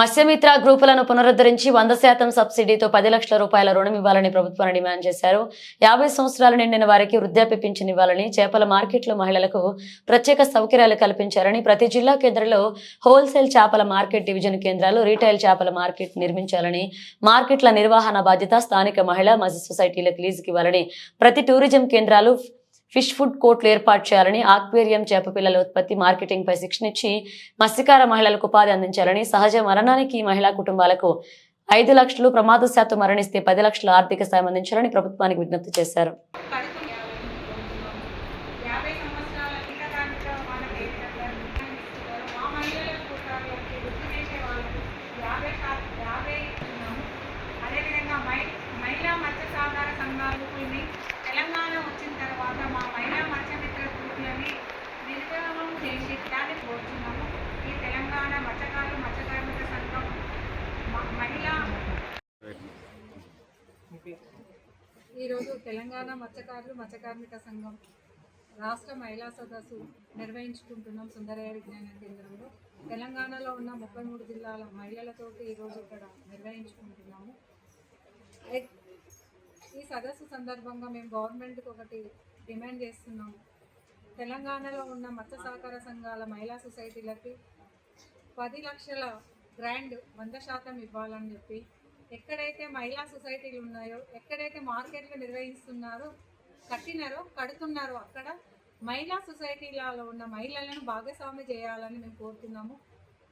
మత్స్యమిత్ర గ్రూపులను పునరుద్ధరించి వంద శాతం సబ్సిడీతో పది లక్షల రూపాయల రుణం ఇవ్వాలని ప్రభుత్వాన్ని డిమాండ్ చేశారు. యాభై సంవత్సరాలు నిండిన వారికి వృద్ధాప్య పింఛన్ ఇవ్వాలని చేపల మార్కెట్లో మహిళలకు ప్రత్యేక సౌకర్యాలు కల్పించాలని ప్రతి జిల్లా కేంద్రంలో హోల్సేల్ చేపల మార్కెట్ డివిజన్ కేంద్రాలు రీటైల్ చేపల మార్కెట్ నిర్మించాలని మార్కెట్ల నిర్వహణ బాధ్యత స్థానిక మహిళా మత్స్య సొసైటీలకు లీజుకి ఇవ్వాలని ప్రతి టూరిజం కేంద్రాలు ఫిష్ ఫుడ్ కోర్టులు ఏర్పాటు చేయాలని ఆక్వేరియం చేప పిల్లల ఉత్పత్తి మార్కెటింగ్ పై శిక్షణ ఇచ్చి మత్స్యకార మహిళలకు ఉపాధి అందించాలని సహజ మరణానికి మహిళా కుటుంబాలకు ఐదు లక్షలు ప్రమాదశాత్తు మరణిస్తే పది లక్షల ఆర్థిక సాయం అందించాలని ప్రభుత్వానికి విజ్ఞప్తి చేశారు పడుతుంది యాభై సంవత్సరాల కింద దాంట్లో వాళ్ళకి ఏ విధంగా నిర్ణయం ఇస్తున్నారో మా మహిళలకు కూడా వాళ్ళకి వృత్తి చేసే వాళ్ళకి యాభై శాతం యాభై ఇస్తున్నాము అదేవిధంగా మహి మహిళా మత్స్య సహకార సంఘాలని తెలంగాణ వచ్చిన తర్వాత మా మహిళా మత్స్యమిత్ర గ్రూపులని నిర్వహణం చేసి దాన్ని కోరుతున్నాము ఈ తెలంగాణ మత్స్యకారులు మత్స్యకార్మిక సంఘం మ- మహిళా ఈరోజు తెలంగాణ మత్స్యకారులు మత్స్యకార్మిక సంఘం రాష్ట్ర మహిళా సదస్సు నిర్వహించుకుంటున్నాం సుందరయ్య విజ్ఞాన కేంద్రంలో. తెలంగాణలో ఉన్న ముప్పై మూడు జిల్లాల మహిళలతోటి ఈరోజు ఇక్కడ నిర్వహించుకుంటున్నాము. ఈ సదస్సు సందర్భంగా మేము గవర్నమెంట్కి ఒకటి డిమాండ్ చేస్తున్నాము తెలంగాణలో ఉన్న మత్స్య సహకార సంఘాల మహిళా సొసైటీలకి పది లక్షల గ్రాండ్ వంద శాతం ఇవ్వాలని చెప్పి ఎక్కడైతే మహిళా సొసైటీలు ఉన్నాయో ఎక్కడైతే మార్కెట్లు నిర్వహిస్తున్నారో కట్టినారో కడుతున్నారో అక్కడ మహిళా సొసైటీలలో ఉన్న మహిళలను భాగస్వామి చేయాలని మేము కోరుతున్నాము.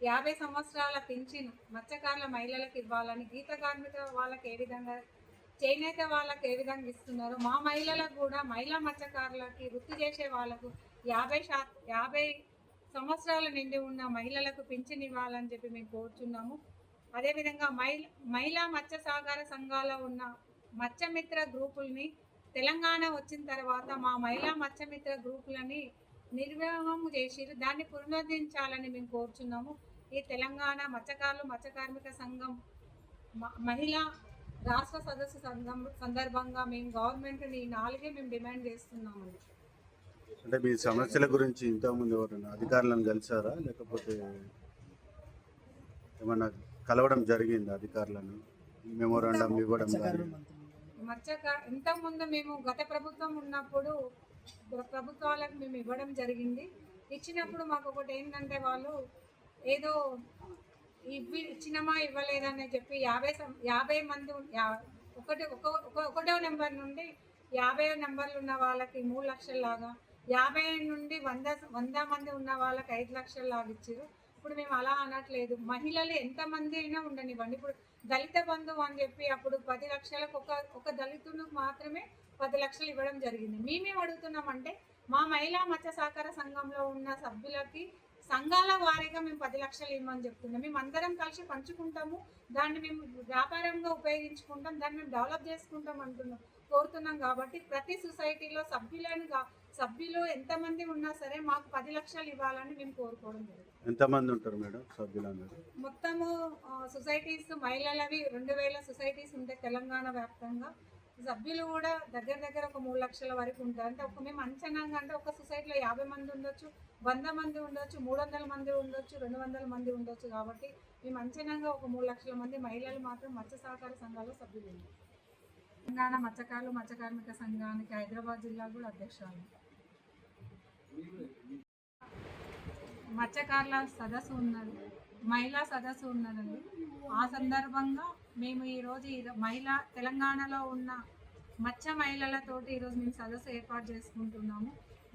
యాభై సంవత్సరాల పింఛను మత్స్యకారుల మహిళలకు ఇవ్వాలని గీత కార్మిక వాళ్ళకి ఏ విధంగా చేనేత వాళ్ళకి ఏ విధంగా ఇస్తున్నారో మా మహిళలకు కూడా మహిళా మత్స్యకారులకి వృత్తి చేసే వాళ్ళకు యాభై శా యాభై సంవత్సరాల నిండి ఉన్న మహిళలకు పింఛన్ ఇవ్వాలని చెప్పి మేము కోరుచున్నాము. అదేవిధంగా మహిళ మహిళా మత్స్య సహకార సంఘాల ఉన్న మత్స్యమిత్ర గ్రూపుల్ని తెలంగాణ వచ్చిన తర్వాత మా మహిళా మత్స్యమిత్ర గ్రూపులని నిర్వహం చేసిరు దాన్ని పునరుద్ధరించాలని మేము కోరుచున్నాము. ఈ తెలంగాణ మత్స్యకారులు మత్స్య కార్మిక సంఘం మ- మహిళా రాష్ట్ర సదస్సు సంఘం సందర్భంగా మేము గవర్నమెంట్ని ఈ నాలుగే మేము డిమాండ్ చేస్తున్నామండి. అంటే మీ సమస్యల గురించి ఇంతకుముందు ఎవరైనా అధికారులను కలిసారా? లేకపోతే ఏమన్నా కలవడం జరిగింది అధికారులను. మెమోరాండం ఇవ్వడం ఇంతకుముందు మేము గత ప్రభుత్వం ఉన్నప్పుడు ప్ర- ప్రభుత్వాలకు మేము ఇవ్వడం జరిగింది. ఇచ్చినప్పుడు మాకు ఒకటి ఏంటంటే వాళ్ళు ఏదో ఇవ్వి ఇచ్చినమా ఇవ్వలేదని చెప్పి యాభై యాభై మంది ఒకటి ఒక ఒక- ఒకటో నెంబర్ నుండి యాభై నెంబర్లు ఉన్న వాళ్ళకి మూడు లక్షల లాగా యాభై నుండి వంద వంద మంది ఉన్న వాళ్ళకి ఐదు లక్షల లాగా ఇచ్చారు ఇప్పుడు మేము అలా అనట్లేదు. మహిళలు ఎంతమంది అయినా ఉండనివ్వండి. ఇప్పుడు దళిత బంధువు అని చెప్పి అప్పుడు పది లక్షలకు ఒక ఒక దళితుడు మాత్రమే పది లక్షలు ఇవ్వడం జరిగింది. మేమేం అడుగుతున్నామంటే మా మహిళా మత్స్య సహకార సంఘంలో ఉన్న సభ్యులకి సంఘాల వారీగా మేము పది లక్షలు ఇవ్వమని చెప్తున్నాం. మేము అందరం కలిసి పంచుకుంటాము. దాన్ని మేము వ్యాపారంగా ఉపయోగించుకుంటాం. దాన్ని మేము డెవలప్ చేసుకుంటాం అంటున్నాం కోరుతున్నాం కాబట్టి ప్రతి సొసైటీలో సభ్యులను సభ్యులు ఎంతమంది ఉన్నా సరే మాకు పది లక్షలు ఇవ్వాలని మేము కోరుకోవడం జరుగుతుంది. ఎంతమంది ఉంటారు మేడం సభ్యులందరూ? మొత్తము సొసైటీస్ మహిళలవి రెండు వేల సొసైటీస్ ఉంటాయి తెలంగాణ వ్యాప్తంగా. సభ్యులు కూడా దగ్గర దగ్గర ఒక మూడు లక్షల వరకు ఉంటారు. అంటే ఒక మేము అంచనాగా అంటే ఒక సొసైటీలో యాభై మంది ఉండొచ్చు వంద మంది ఉండొచ్చు మూడు వందల మంది ఉండొచ్చు రెండు వందల మంది ఉండొచ్చు కాబట్టి మేము అంచనాగా ఒక మూడు లక్షల మంది మహిళలు మాత్రం మత్స్య సహకార సంఘాల్లో సభ్యులు ఉన్నారు తెలంగాణ మత్స్యకారులు మత్స్య కార్మిక సంఘానికి హైదరాబాద్ జిల్లా కూడా అధ్యక్షురాలు. మత్స్యకారుల సదస్సు ఉన్నది మహిళా సదస్సు ఉన్నదండి. ఆ సందర్భంగా మేము ఈరోజు ఈ మహిళా తెలంగాణలో ఉన్న మత్స్య మహిళలతోటి ఈరోజు మేము సదస్సు ఏర్పాటు చేసుకుంటున్నాము.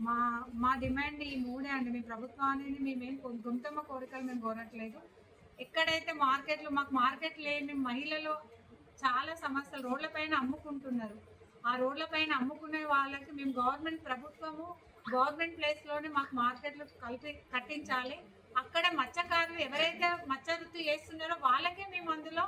మా మా డిమాండ్ ఈ మూడే అండి. మీ ప్రభుత్వాన్ని మేమేం గుంతమ్మ కోరికలు మేము కోరట్లేదు. ఎక్కడైతే మార్కెట్లు మాకు మార్కెట్ లేని మహిళలు చాలా సమస్యలు రోడ్లపైన అమ్ముకుంటున్నారు. ఆ రోడ్లపైన అమ్ముకునే వాళ్ళకి మేము గవర్నమెంట్ ప్రభుత్వము గవర్నమెంట్ ప్లేస్లోనే మాకు మార్కెట్లు కలిపి కట్టించాలి. అక్కడ మత్స్యకారులు ఎవరైతే మత్స్య వృత్తి చేస్తున్నారో వాళ్ళకే మేము అందులో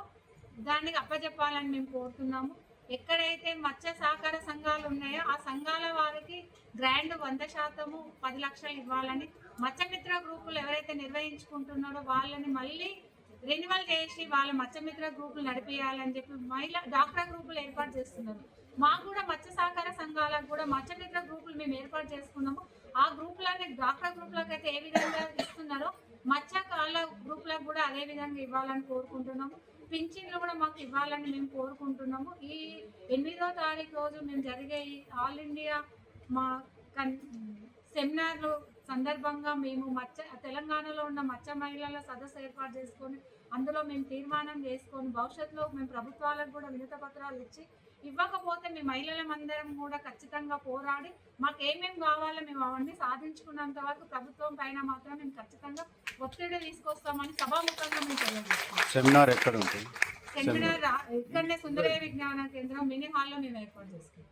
దాన్ని అప్పచెప్పాలని మేము కోరుతున్నాము. ఎక్కడైతే మత్స్య సహకార సంఘాలు ఉన్నాయో ఆ సంఘాల వారికి గ్రాండ్ వంద శాతము పది లక్షలు ఇవ్వాలని మత్స్యమిత్ర గ్రూపులు ఎవరైతే నిర్వహించుకుంటున్నారో వాళ్ళని మళ్ళీ రెన్యువల్ చేసి వాళ్ళ మత్స్యమిత్ర గ్రూపులు నడిపించాలని చెప్పి మహిళా డాక్టర్ గ్రూపులు ఏర్పాటు చేస్తున్నారు. మాకు కూడా మత్స్య సహకార సంఘాలకు కూడా మత్స్యమిత్ర గ్రూపులు మేము ఏర్పాటు చేసుకున్నాము. ఆ గ్రూపులనే డాక్టర్ గ్రూప్లకు అయితే ఏ విధంగా ఇస్తున్నారో మత్స్యకారుల గ్రూప్లకు కూడా అదే విధంగా ఇవ్వాలని కోరుకుంటున్నాము. పింఛన్లు కూడా మాకు ఇవ్వాలని మేము కోరుకుంటున్నాము. ఈ ఎనిమిదో తారీఖు రోజు మేము జరిగే ఆల్ ఇండియా మా కన్ సెమినార్లు సందర్భంగా మేము మత్స్య తెలంగాణలో ఉన్న మత్స్య మహిళల సదస్సు ఏర్పాటు చేసుకొని అందులో మేము తీర్మానం చేసుకొని భవిష్యత్తులో మేము ప్రభుత్వాలకు కూడా వినత పత్రాలు ఇచ్చి ఇవ్వకపోతే మేము మహిళలమందరం కూడా ఖచ్చితంగా పోరాడి మాకు ఏమేమి కావాలో మేము అవన్నీ సాధించుకున్నంత వరకు ప్రభుత్వం పైన మాత్రం మేము ఖచ్చితంగా ఒత్తిడి తీసుకొస్తామని సభాముఖంగా మేము తెలియజేస్తాం సెమినార్ ఎక్కడ ఉంటుంది సెమినార్ రా- ఇక్కడనే సుందరయ్య విజ్ఞాన కేంద్రం మినీ హాల్లో మేము ఏర్పాటు చేసుకుంటాం.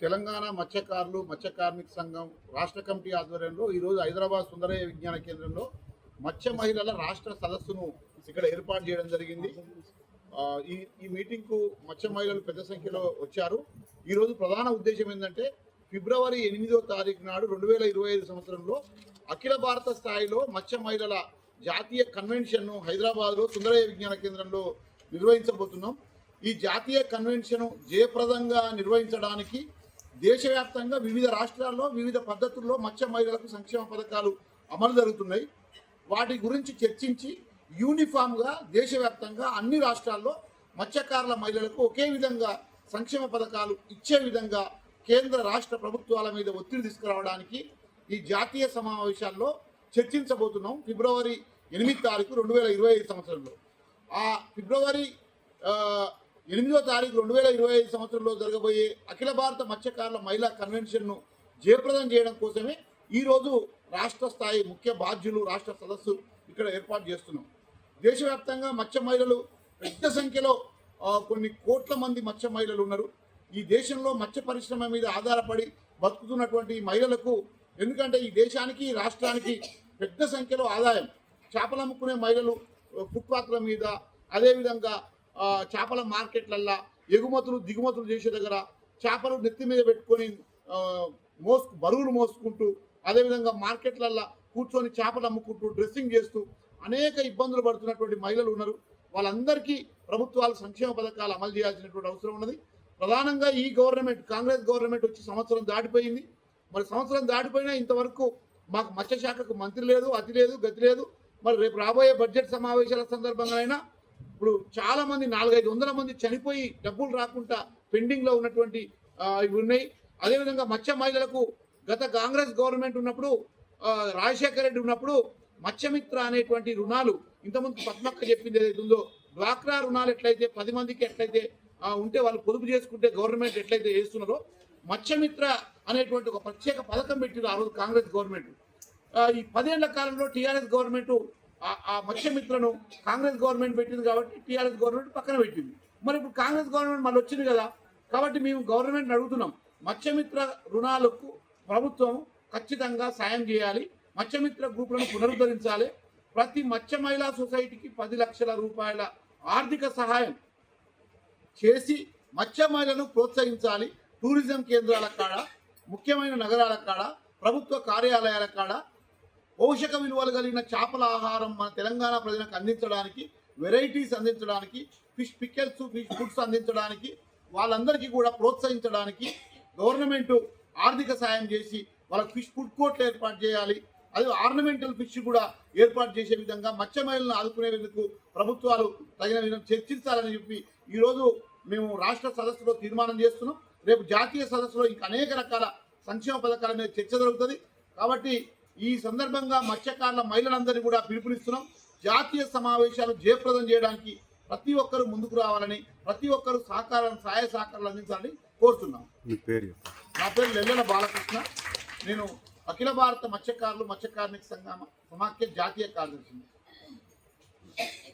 తెలంగాణ మత్స్యకారులు మత్స్య కార్మిక సంఘం రాష్ట్ర కమిటీ ఆధ్వర్యంలో ఈరోజు హైదరాబాద్ సుందరయ్య విజ్ఞాన కేంద్రంలో మత్స్య మహిళల రాష్ట్ర సదస్సును ఇక్కడ ఏర్పాటు చేయడం జరిగింది. ఈ ఈ మీటింగ్కు మత్స్య మహిళలు పెద్ద సంఖ్యలో వచ్చారు. ఈరోజు ప్రధాన ఉద్దేశం ఏంటంటే ఫిబ్రవరి ఎనిమిదో తారీఖు నాడు రెండు వేల ఇరవై ఐదు సంవత్సరంలో అఖిల భారత స్థాయిలో మత్స్య మహిళల జాతీయ కన్వెన్షన్ను హైదరాబాద్లో సుందరయ్య విజ్ఞాన కేంద్రంలో నిర్వహించబోతున్నాం. ఈ జాతీయ కన్వెన్షన్ జయప్రదంగా నిర్వహించడానికి దేశవ్యాప్తంగా వివిధ రాష్ట్రాల్లో వివిధ పద్ధతుల్లో మత్స్య మహిళలకు సంక్షేమ పథకాలు అమలు జరుగుతున్నాయి. వాటి గురించి చర్చించి యూనిఫామ్గా దేశవ్యాప్తంగా అన్ని రాష్ట్రాల్లో మత్స్యకారుల మహిళలకు ఒకే విధంగా సంక్షేమ పథకాలు ఇచ్చే విధంగా కేంద్ర రాష్ట్ర ప్రభుత్వాల మీద ఒత్తిడి తీసుకురావడానికి ఈ జాతీయ సమావేశాల్లో చర్చించబోతున్నాం ఫిబ్రవరి ఎనిమిది తారీఖు రెండు వేల ఇరవై ఐదు సంవత్సరంలో. ఆ ఫిబ్రవరి ఎనిమిదో తారీఖు రెండు వేల ఇరవై ఐదు సంవత్సరంలో జరగబోయే అఖిల భారత మత్స్యకారుల మహిళా కన్వెన్షన్ను జయప్రదం చేయడం కోసమే ఈరోజు రాష్ట్ర స్థాయి ముఖ్య బాధ్యులు రాష్ట్ర సదస్సు ఇక్కడ ఏర్పాటు చేస్తున్నాం. దేశవ్యాప్తంగా మత్స్య మహిళలు పెద్ద సంఖ్యలో కొన్ని కోట్ల మంది మత్స్య మహిళలు ఉన్నారు. ఈ దేశంలో మత్స్య పరిశ్రమ మీద ఆధారపడి బతుకుతున్నటువంటి మహిళలకు ఎందుకంటే ఈ దేశానికి రాష్ట్రానికి పెద్ద సంఖ్యలో ఆదాయం. చేపలు అమ్ముకునే మహిళలు ఫుట్పాత్ల మీద అదేవిధంగా చేపల మార్కెట్లల్లా ఎగుమతులు దిగుమతులు చేసే దగ్గర చేపలు నెత్తి మీద పెట్టుకొని ఆ, మోసు బరువులు మోసుకుంటూ అదేవిధంగా మార్కెట్లల్లో కూర్చొని చేపలు అమ్ముకుంటూ డ్రెస్సింగ్ చేస్తూ అనేక ఇబ్బందులు పడుతున్నటువంటి మహిళలు ఉన్నారు. వాళ్ళందరికీ ప్రభుత్వాలు సంక్షేమ పథకాలు అమలు చేయాల్సినటువంటి అవసరం ఉన్నది. ప్రధానంగా ఈ గవర్నమెంట్ కాంగ్రెస్ గవర్నమెంట్ వచ్చి సంవత్సరం దాటిపోయింది. మరి సంవత్సరం దాటిపోయినా ఇంతవరకు మాకు మత్స్యశాఖకు మంత్రి లేదు అతి లేదు గతి లేదు. మరి రేపు రాబోయే బడ్జెట్ సమావేశాల సందర్భంగా అయినా ఇప్పుడు చాలా మంది నాలుగైదు వందల మంది చనిపోయి డబ్బులు రాకుండా పెండింగ్లో ఉన్నటువంటి ఇవి ఉన్నాయి. అదేవిధంగా మత్స్య మహిళలకు గత కాంగ్రెస్ గవర్నమెంట్ ఉన్నప్పుడు రాజశేఖర రెడ్డి ఉన్నప్పుడు మత్స్యమిత్ర అనేటువంటి రుణాలు ఇంతకుముందు పద్మక్క చెప్పింది ఏదైతే ఉందో డ్వాక్రా రుణాలు ఎట్లయితే పది మందికి ఎట్లయితే ఉంటే వాళ్ళు పొదుపు చేసుకుంటే గవర్నమెంట్ ఎట్లయితే చేస్తున్నారో మత్స్యమిత్ర అనేటువంటి ఒక ప్రత్యేక పథకం పెట్టింది ఆ రోజు కాంగ్రెస్ గవర్నమెంట్. ఈ పదేళ్ళ కాలంలో టీఆర్ఎస్ గవర్నమెంట్ ఆ- ఆ మత్స్యమిత్రను కాంగ్రెస్ గవర్నమెంట్ పెట్టింది కాబట్టి టీఆర్ఎస్ గవర్నమెంట్ పక్కన పెట్టింది. మరి ఇప్పుడు కాంగ్రెస్ గవర్నమెంట్ మళ్ళీ వచ్చింది కదా కాబట్టి మేము గవర్నమెంట్ అడుగుతున్నాం. మత్స్యమిత్ర రుణాలకు ప్రభుత్వం ఖచ్చితంగా సాయం చేయాలి. మత్స్యమిత్ర గ్రూపులను పునరుద్ధరించాలి. ప్రతి మత్స్య మహిళా సొసైటీకి పది లక్షల రూపాయల ఆర్థిక సహాయం చేసి మత్స్య మహిళను ప్రోత్సహించాలి. టూరిజం కేంద్రాల కాడ ముఖ్యమైన నగరాల కాడ ప్రభుత్వ కార్యాలయాల కాడ పోషక విలువలు కలిగిన చేపల ఆహారం మన తెలంగాణ ప్రజలకు అందించడానికి వెరైటీస్ అందించడానికి ఫిష్ పికెల్స్ ఫిష్ ఫుడ్స్ అందించడానికి వాళ్ళందరికీ కూడా ప్రోత్సహించడానికి గవర్నమెంట్ ఆర్థిక సాయం చేసి వాళ్ళకి ఫిష్ ఫుడ్ కోర్ట్లు ఏర్పాటు చేయాలి. అదే ఆర్నమెంటల్ ఫిష్ కూడా ఏర్పాటు చేసే విధంగా మత్స్య ఆదుకునేందుకు ప్రభుత్వాలు తగిన విధంగా చర్చించాలని చెప్పి ఈరోజు మేము రాష్ట్ర సదస్సులో తీర్మానం చేస్తున్నాం. రేపు జాతీయ సదస్సులో ఇంకా అనేక రకాల సంక్షేమ పథకాల మీద చర్చ జరుగుతుంది. కాబట్టి ఈ సందర్భంగా మత్స్యకారుల మహిళలందరినీ కూడా పిలుపునిస్తున్నాం. జాతీయ సమావేశాలు జయప్రదం చేయడానికి ప్రతి ఒక్కరూ ముందుకు రావాలని ప్రతి ఒక్కరూ సహకారం సహాయ సహకారాలు అందించాలని కోరుతున్నాం. నా పేరు లెల్లెన బాలకృష్ణ. నేను అఖిల భారత మత్స్యకారులు మత్స్య కార్మిక సంఘం సమాఖ్య జాతీయ కార్యదర్శిని.